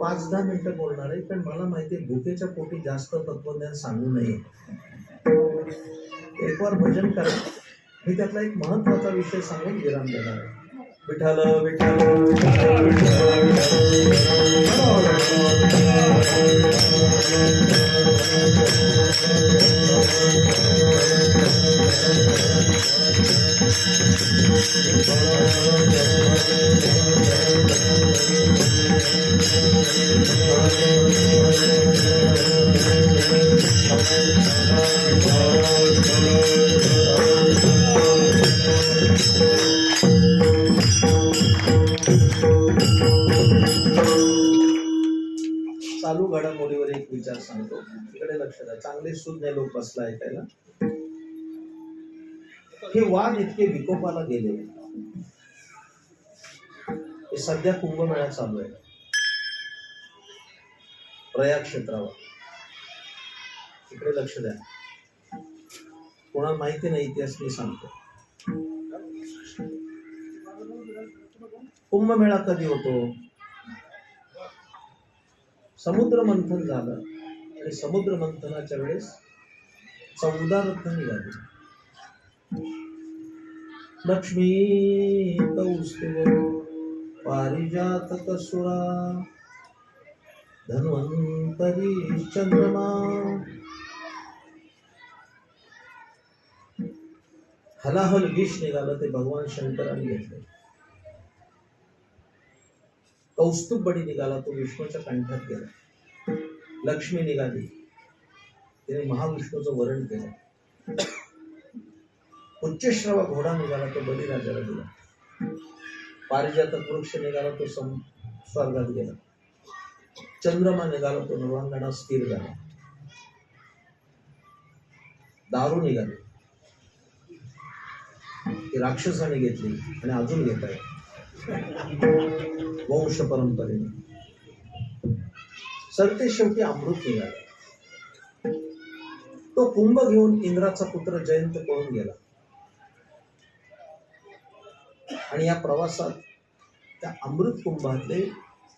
पाच दहा मिनिटं बोलणार आहे पण मला माहिती आहे भुकेच्या पोटी जास्त तत्वज्ञान सांगू नये. एक वार भजन करा. मी त्यातला एक महत्त्वाचा विषय सांगून विराम देणार आहे. विठाल विठाल विठाल, चालू घडामोडीवर एक विचार सांगतो. इकडे लक्ष द्या. चांगले सुज्ञ लोक बसला ऐकायला. हे वाद इतके विकोपाला गेले. हे सध्या कुंभमेळा चालू आहे. प्रयाग क्षेत्रावर. इकडे लक्ष द्या. कोणाला माहिती नाही इतिहास मी सांगतो. कुंभमेळा कधी होतो? समुद्र मंथन झालं आणि समुद्र मंथनाच्या वेळेस चौदा रत्न निघाली. लक्ष्मी कौस्तुभ पारिजात कसुरा धन्वंतरी चंद्रमा। हलाहल विष निघालं ते भगवान शंकरांनी घेतले. कौस्तुभ बडी निघाला तो विष्णूच्या कंठात गेला. लक्ष्मी निघाली. तिने महाविष्णूचं वरण केलं. उच्चश्रवा घोडा निघाला तो बलिराजाला दिला. पारिजातक वृक्ष निघाला तो सम स्वर्गात गेला. चंद्रमा निघाला तो नवांगणात स्थिर झाला. दारू निघाली. ती राक्षसाने घेतली आणि अजून घेत आहे वंश परंपरेने. सरते शेवटी अमृत निघाला. तो कुंभ घेऊन इंद्राचा पुत्र जयंत पळून गेला. आणि या प्रवासात त्या अमृत कुंभातले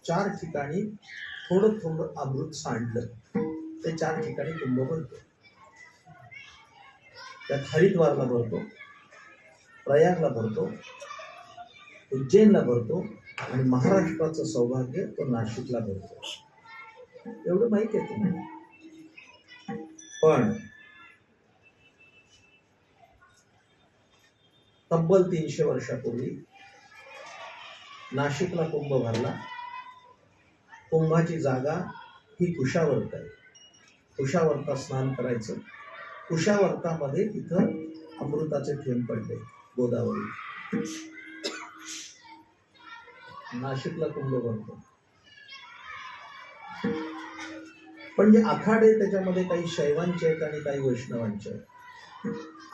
चार ठिकाणी थोडं थोडं अमृत सांडलं. ते चार ठिकाणी कुंभ भरतो त्यात हरिद्वारला भरतो प्रयागला भरतो उज्जैनला भरतो आणि महाराष्ट्राचं सौभाग्य तो नाशिकला भरतो. एवढं माहिती आहे तुम्हाला. पण तब्बल तीनशे वर्षापूर्वी नाशिकला कुंभ भरला. कुंभाची जागा ही कुशावर्त आहे. कुशावर्ता स्नान करायचं. कुशावर्तामध्ये तिथं अमृताचे थेंब पडले गोदावरी. नाशिकला कुंभ भरतो. पण जे आखाडे त्याच्यामध्ये काही शैवांचे आहेत आणि काही वैष्णवांचे आहेत.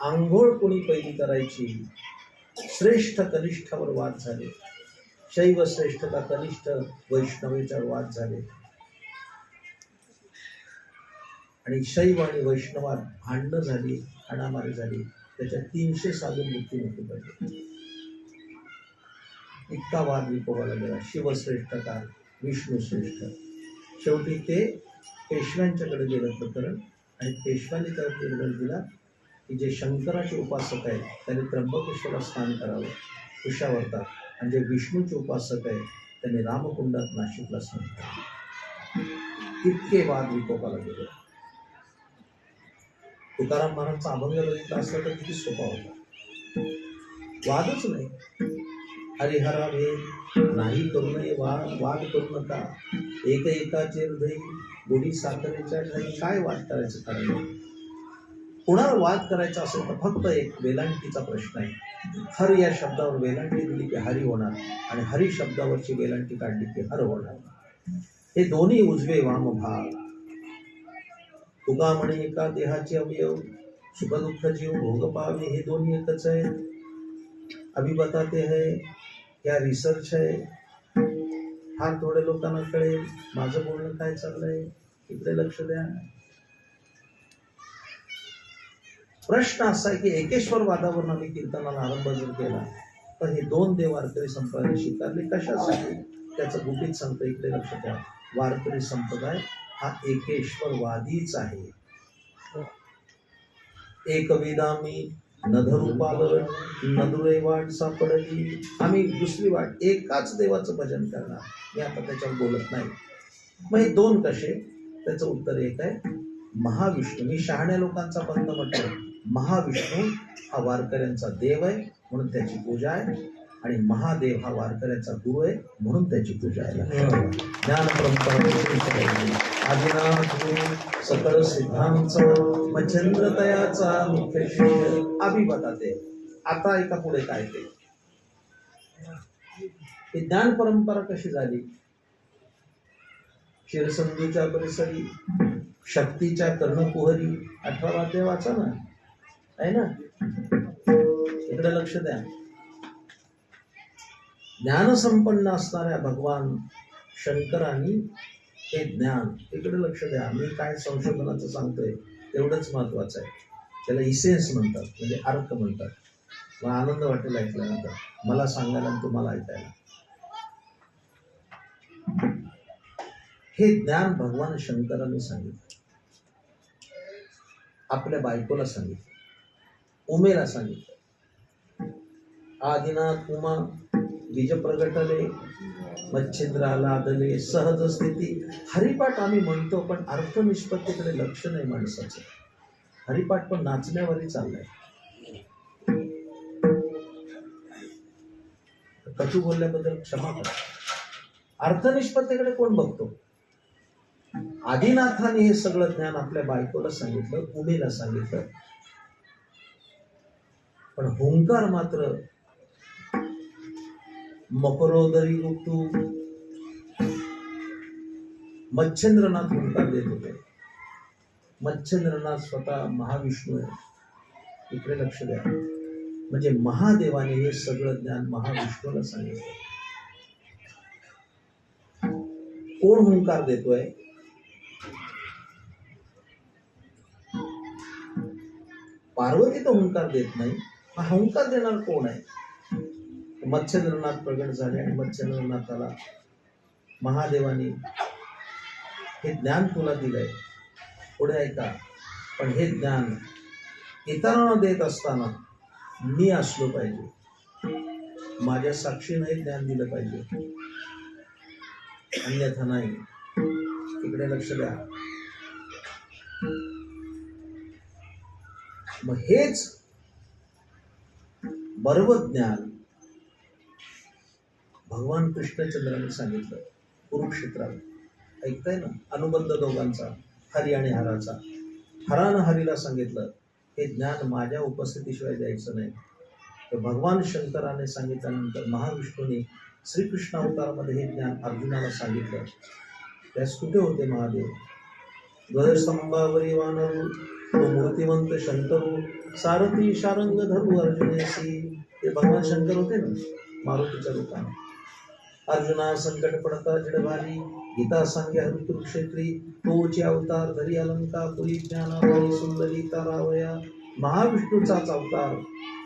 आंघोळ कोणी पहिली करायची? श्रेष्ठ कनिष्ठावर वाद झाले. शैव श्रेष्ठ का कनिष्ठ वैष्णवी वाद झाले. आणि शैव आणि वैष्णवात भांडणं झाली हाणामारी झाली. त्याच्या तीनशे साधू मृत्यूमुखी पडले. इतका वाद विकोबाला गेला शिवश्रेष्ठ का? विष्णू श्रेष्ठ. शेवटी ते पेशव्यांच्याकडे गेलं प्रकरण. आणि पेशव्यांनी त्यावर निर्णय दिला की जे शंकराचे उपासक आहेत त्यांनी त्र्यंबकेश्वरात स्नान करावं. कुशावर्तात म्हणजे विष्णूचे उपासक आहे त्यांनी रामकुंडात नाशिकला सांगितलं. इतके वाद विकोपाला गेले. तुकाराम महाराजचा अभंग बघितला असला तर किती सोपा होता. वादच नाही. हरिहरा भेद नाही करू नये वाद वाद करू नका. एक एकाचे हृदय गोडी साखरेच्या ठाई काय वाद करायचं कारण? कुणावर वाद करायचा असेल तर फक्त एक वेलांटीचा प्रश्न आहे. हर या शब्दावर वेलांटी दिली की हरी होणार आणि हरी शब्दावरची वेलांटी काढली की हर होणार. हे दोन्ही उजवे वाम भाग. तुका म्हणे एका देहाचे अवयव सुखदुःख जीव भोग पावे हे दोन्ही एकच आहेत अभी बताते है क्या रिसर्च है फार थोड्या लोकांना कळेल माझं बोलणं काय चाललंय? इकडे लक्ष द्या. प्रश्न असा आहे की एकेश्वर वादावरून आम्ही कीर्तनाला आरंभ जर केला तर हे दोन देव वारकरी संप्रदाय स्वीकारले कशासाठी? त्याचं गुपित सांगतं इकडे लक्ष द्या. वारकरी संप्रदाय हा एकेश्वरवादीच आहे. एक वेदामी नधरू पालन नदुरे वाट सापडली. आम्ही दुसरी वाट एकाच देवाचं भजन करणार. मी आता त्याच्यावर बोलत नाही. मग हे दोन कसे? त्याचं उत्तर एक आहे महाविष्णू. मी शहाण्या लोकांचा बंद म्हटलं. महाविष्णू हा वारकऱ्यांचा देव आहे म्हणून त्याची पूजा आहे. आणि महादेव हा वारकऱ्याचा गुरु आहे म्हणून त्याची पूजा आहे. ज्ञान परंपरा आदिनाथ गुरु सकळ मच्छंद्र मुख्य शिष्य अभिमताते आता ऐका पुढे काय ते? ज्ञान परंपरा कशी झाली? क्षीरसंधूच्या परिसरी शक्तीच्या कर्णकुहरी अठरा वाद्य वाचा ना आहे ना? इकडे लक्ष द्या. ज्ञानसंपन्न असणाऱ्या भगवान शंकरांनी हे ज्ञान इकडे लक्ष द्या. मी काय संशोधनाचं सांगतोय तेवढंच महत्वाचं आहे. त्याला इसेन्स म्हणतात म्हणजे अर्थ म्हणतात. मला आनंद वाटेल ऐकल्यानंतर. मला सांगायला आणि तुम्हाला ऐकायला. हे ज्ञान भगवान शंकरांनी सांगितलं. आपल्या बायकोला सांगितलं. उमेला सांगितलं. आदिनाथ उमा बीज प्रगटले मच्छिंद्रा लादले सहज स्थिती. हरिपाठ आम्ही म्हणतो पण अर्थ निष्पत्तीकडे लक्ष नाही माणसाचं. हरिपाठ पण नाचण्यावरही चाललंय. कटू बोलल्याबद्दल क्षमा करा. अर्थनिष्पत्तीकडे कोण बघतो? आदिनाथाने हे सगळं ज्ञान आपल्या बायकोला सांगितलं उमेला सांगितलं. पण हुंकार मात्र मकरोदरी गुप्तू मच्छेंद्रनाथ हुंकार देत होते. मच्छेंद्रनाथ स्वतः महाविष्णू आहे. इकडे लक्ष द्या. म्हणजे महादेवाने हे सगळं ज्ञान महाविष्णूला सांगितलं. कोण हुंकार देतोय? पार्वती तर हुंकार देत नाही. हा देणार कोण आहे? मत्स्येंद्रनाथ प्रगट झाले आणि मत्स्येंद्रनाथाला महादेवाने हे ज्ञान तुला दिलंय. पुढे ऐका. पण हे ज्ञान इतरांना देत असताना मी असलो पाहिजे. माझ्या साक्षीनं हे ज्ञान दिलं पाहिजे. अन्यथा नाही. इकडे लक्ष द्या. मग हेच ज्ञान. भगवान कृष्णचंद्राने सांगितलं कुरुक्षेत्रात ऐकताय ना? अनुबंध दोघांचा हरी आणि हराचा. हरानं हरीला सांगितलं हे ज्ञान माझ्या उपस्थितीशिवाय द्यायचं नाही. तर भगवान शंकराने सांगितल्यानंतर महाविष्णूने श्रीकृष्ण अवतारामध्ये हे ज्ञान अर्जुनाला सांगितलं. त्यास कुठे होते महादेव? ध्वजस्तंभावरी वानरू मूर्तिमंत शंकरू सारथी शारंग धरू अर्जुनेसी ते भगवान शंकर होते ना मारुतीच्या रूपाने अर्जुना संकट पडता जडभारी गीता सांगे कुरुक्षेत्री तोचे अवतार धरी अलंका पुरी ज्ञानाबाई सुंदरी तारावया महाविष्णूचाच अवतार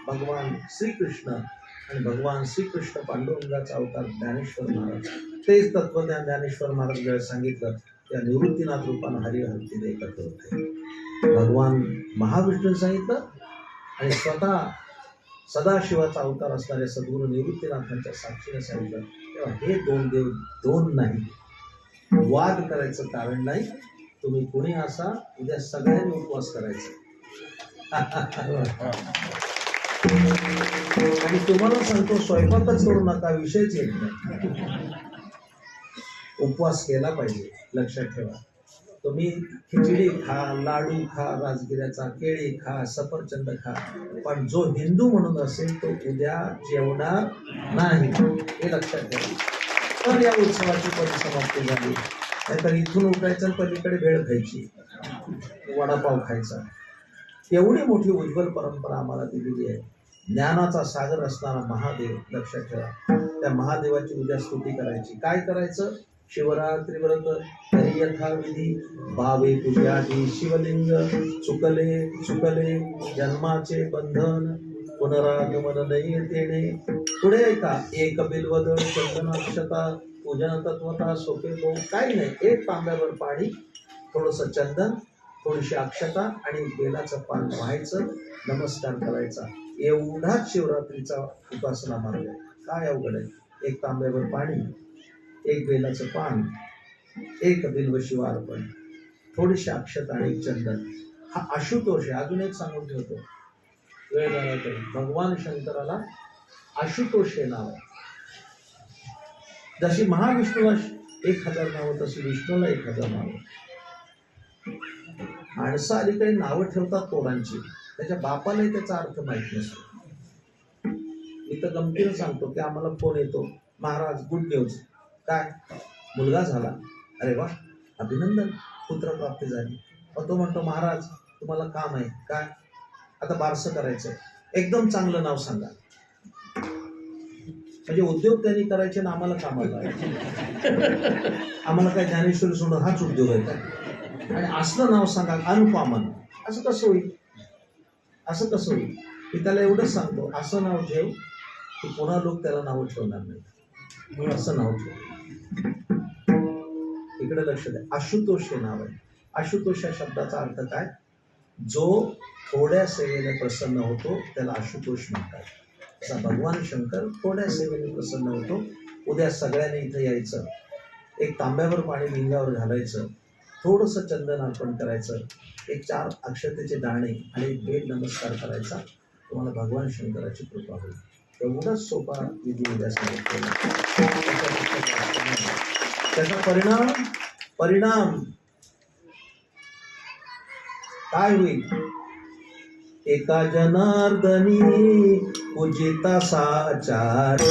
भगवान श्रीकृष्ण आणि भगवान श्रीकृष्ण पांडुरंगाचा अवतार ज्ञानेश्वर महाराज. तेच तत्वज्ञान ज्ञानेश्वर महाराज ज्यावेळेस सांगितलं. त्या निवृत्तीनाथ रूपानं हरिहरती एकत्र होते. भगवान महाविष्णू सांगितलं आणि स्वतः सदाशिवाचा अवतार असणाऱ्या सद्गुरू निवृत्तीनाथांच्या साक्षीने सांगितलं तेव्हा हे दोन देव दोन नाही. वाद करायचं कारण नाही. तुम्ही कोणी असा उद्या सगळ्यांनी उपवास करायचा. आणि तुम्हाला सांगतो स्वयंपाकच करू नका विषयच येत नाही. उपवास केला पाहिजे लक्षात ठेवा. तुम्ही खिचडी खा लाडू खा राजगिऱ्याचा केळी खा सफरचंद खा. पण जो हिंदू म्हणून असेल तो उद्या जेवणार नाही हे लक्षात ठेवा तर या उत्सवाची परिसमाप्ती झाली. नाहीतर इथून उठायचं पलीकडे भेळ खायची. वडापाव खायचा. एवढी मोठी उज्ज्वल परंपरा आम्हाला दिलेली आहे. ज्ञानाचा सागर असणारा महादेव लक्षात ठेवा. त्या महादेवाची उद्या स्तुती करायची. काय करायचं? शिवरात्री यथाविधी. भावे पूजादी शिवलिंग चुकले चुकले जन्माचे बंधन. पुनरागमन नाही देणे पुढे ऐका एक बिलवदळ चंदनाक्षता पूजन तत्वता सोपे भाऊ काही नाही एक तांब्यावर पाणी थोडंसं चंदन थोडीशी अक्षता आणि बेलाचं पान व्हायचं नमस्कार करायचा. एवढाच शिवरात्रीचा उपासना मार्ग काय अवघड आहे? एक तांब्यावर पाणी एक बेलाचं पान एक बिल्व शिवार्पण थोडीशी अक्षता आणि एक चंदन. हा आशुतोष आहे. अजून एक सांगून ठेवतो. वेळ झाला तरी. भगवान शंकराला आशुतोष हे नाव आहे. जशी महाविष्णूला एक हजार नावं तशी विष्णूला एक हजार नावं माणसं अलीकडे नावं ठेवतात पोरांची. त्याच्या बापालाही त्याचा अर्थ माहीत नसतो. मी तर गमतीनं सांगतो की आम्हाला फोन येतो. महाराज गुड न्यूज काय? मुलगा झाला. अरे वा अभिनंदन. पुत्रप्राप्ती झाली. मग तो म्हणतो महाराज तुम्हाला काम आहे. काय? आता बारसं करायचं एकदम चांगलं नाव सांगा. म्हणजे उद्योग त्यांनी करायचे ना आम्हाला कामाला आम्हाला काय ज्ञानेश्वरी सोडून हाच उद्योग आहे का? आणि असलं नाव सांगा अनुपामन. असं कसं होईल? असं कसं होईल? मी त्याला एवढंच सांगतो असं नाव ठेव की पुन्हा लोक त्याला नावं ठेवणार नाही म्हणून असं नाव ठेव. इकडे लक्ष द्या. आशुतोष हे नाव आहे. आशुतोष या शब्दाचा अर्थ काय? जो थोड्या सेवेने प्रसन्न होतो त्याला आशुतोष म्हणतात. असा भगवान शंकर थोड्या सेवेने प्रसन्न होतो. उद्या सगळ्यांनी इथं यायचं. एक तांब्यावर पाणी लिंगावर घालायचं. थोडंसं चंदन अर्पण करायचं. एक चार अक्षतेचे दाणे आणि एक बेल नमस्कार करायचा. तुम्हाला भगवान शंकराची कृपा होईल. एवढाच सोपा विधी उद्या सांगितलेला त्याच्यापेक्षा त्याचा परिणाम परिणाम. काय होईल? एका जनार्दनी पूजिता साचार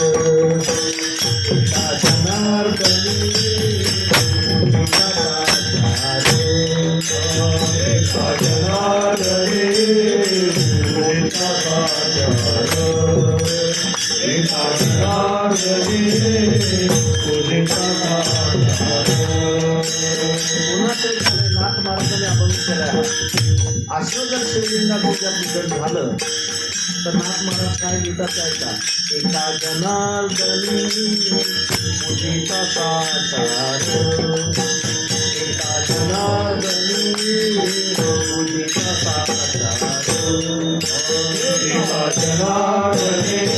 एका जनार्दनी पूजिता साचार एका जनार्दनी पूजिता साचार महाराजांनी आपण केला असं जर शिवलिंगा पूजा पूजन झालं तर नाथ महाराज काय लिहितात ऐका एका जनार्दनी पूजिता साचार एका जनार्दनी पूजिता साचार एका जनार्दनी